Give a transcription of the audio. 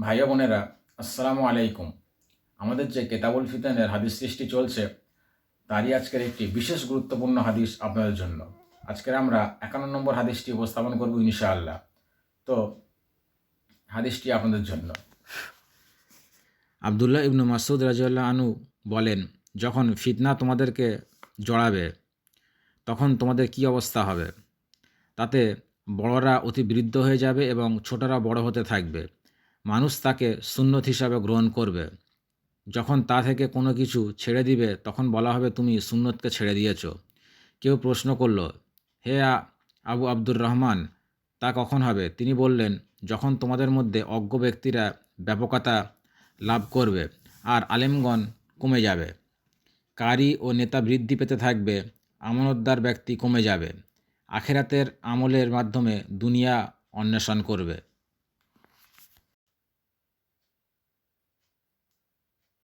ভাই বোনেরা, আসসালামু আলাইকুম। আমাদের যে কেতাবুল ফিতানের হাদিস সৃষ্টি চলছে, তারই আজকের একটি বিশেষ গুরুত্বপূর্ণ হাদিস আপনাদের জন্য। আজকের আমরা একান্ন নম্বর হাদিসটি উপস্থাপন করব ইনশাআল্লাহ। তো, হাদিসটি আপনাদের জন্য। আবদুল্লাহ ইবনু মাসুদ রাজিউল্লাহ আনু বলেন, যখন ফিতনা তোমাদেরকে জড়াবে, তখন তোমাদের কি অবস্থা হবে? তাতে বড়রা অতি বৃদ্ধ হয়ে যাবে এবং ছোটরা বড় হতে থাকবে। মানুষ তাকে সুন্নত হিসাবে গ্রহণ করবে। যখন তা থেকে কোনো কিছু ছেড়ে দিবে, তখন বলা হবে, তুমি সুন্নতকে ছেড়ে দিয়েছ। কেউ প্রশ্ন করল, হে আবু আব্দুর রহমান, তা কখন হবে? তিনি বললেন, যখন তোমাদের মধ্যে অজ্ঞ ব্যক্তিরা ব্যাপকতা লাভ করবে আর আলেমগণ কমে যাবে। কারি ও নেতা বৃদ্ধি পেতে থাকবে, আমানতদার ব্যক্তি কমে যাবে। আখেরাতের আমলের মাধ্যমে দুনিয়া অন্বেষণ করবে।